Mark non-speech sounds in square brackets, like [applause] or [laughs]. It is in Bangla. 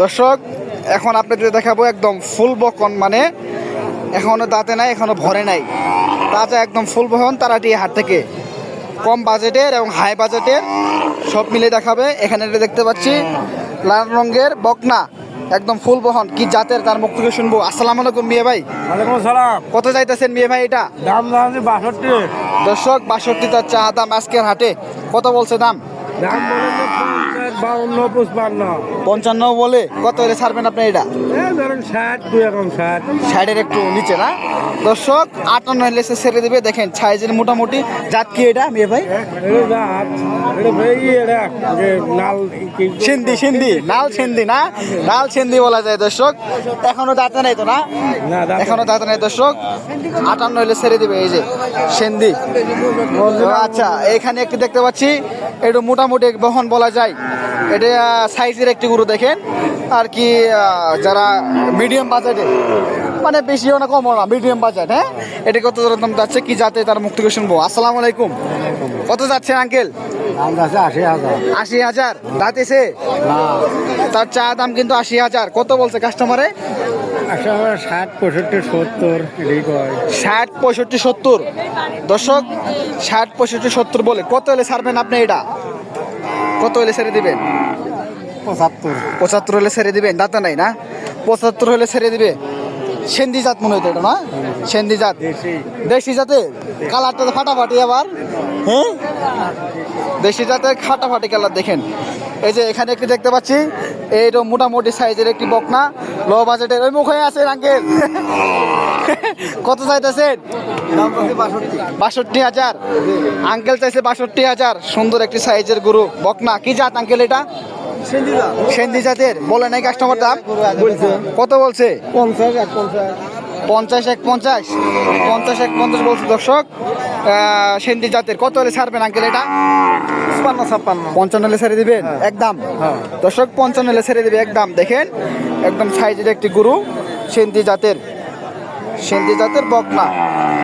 দর্শক এখন আপনাদের দেখাবো একদম ফুল বকন মানে এখনও দাঁতে নাই এখনও ভরে নাই। তাজা একদম ফুল বহন তারাটি হাট থেকে। কম বাজেটের এবং হাই বাজেটের সব মিলে দেখাবে। এখানে দেখতে পাচ্ছি লাল রঙের বকনা একদম ফুল বহন কি জাতের তার মুখ থেকে শুনব। আসসালাম আলাইকুম মিয়া ভাই। সালাম কত যাইতেছেন মিয়া ভাই এটা? দাম দাম বাষট্টি। দর্শক বাষট্টি তার চা দাম আজকের হাটে। কত বলছে দাম? দাম বলে পঞ্চাশ বাউন্ন পুষ্পান্ন পঞ্চান্ন বলে কত হলে ছাড়বেন আপনি এটা? ধরেন ষাট দুই রকম ষাট। সাইডের একটু নিচে না? দর্শক আটান্ন হলে সে ছেড়ে দেবে। দেখেন সাইজের মোটামুটি জাত কি এটা মেয়ে ভাই? সিন্ধি সিন্ধি নাল সিন্ধি না? নাল সিন্ধি বলা যায় দর্শক। এখনও দাঁতে নাই তো না? এখনও দাঁতে নাই দর্শক। আটান্ন হলে ছেড়ে দিবে এই যে সিন্ধি। আচ্ছা এখানে একটু দেখতে পাচ্ছি। একটু মোটামুটি বহন বলা যায়। এটা সাইজের একটি গরু দেখেন। আর কি যারা মিডিয়াম বাজেটে মানে বেশিও না কমও না মিডিয়াম বাজেট হ্যাঁ? এটা কত দাম যাচ্ছে কি যাতে তার মুখ থেকে শুনব। আসসালামু আলাইকুম। কত যাচ্ছে আঙ্কেল আশি হাজার। দাঁতেছে তার চা দাম কিন্তু আশি হাজার। কত বলছে কাস্টমারে ষাট পঁয়ষট্টি সত্তর ষাট পঁয়ষট্টি সত্তর। দর্শক ষাট পঁয়ষট্টি সত্তর বলে কত হলে ছাড়বেন আপনি এটা? কত হলে ছেড়ে দিবেন? পঁচাত্তর। পঁচাত্তর হলে ছেড়ে দিবেন দাঁতা নাই না? পঁচাত্তর হলে ছেড়ে দিবে? সেন্দি জাত মনে হতো এটা না? সেন্দি জাত। দেশি। জাতের? কালারটা তো ফাটাফাটি আবার। হ্যাঁ? দেশি জাতের ফাটাফাটি কালার দেখেন। এই যে এখানে একটি দেখতে পাচ্ছি এইটা মোটামুটি সাইজের একটি বকনা। লো বাজেটের ওই মুখে আছে আঙ্কেল। [laughs] কত চাইতেছেন? বাষট্টি হাজার। আঙ্কেল চাইছে বাষট্টি হাজার। সুন্দর একটি সাইজের গরু বকনা। কি জাত আঙ্কেল এটা? সেন্দি জাতের বলে নাই কাস্টমার দাম? কত বলছে? পঞ্চাশ এক পঞ্চাশ। পঞ্চাশ এক পঞ্চাশ। পঞ্চাশ এক পঞ্চাশ বলছে দর্শক। সেন্দি জাতের কত হলে ছাড়বেন আঙ্কেল এটা? ছাপ্পান্ন ছাপ্পান্ন। পঞ্চান্ন হলে ছেড়ে দিবেন? একদম। দর্শক পঞ্চান্ন হলে ছেড়ে দিবে একদম। দেখেন একদম সাইজের একটি গুরু সেন্দি জাতের। সেন্দি জাতের বকনা।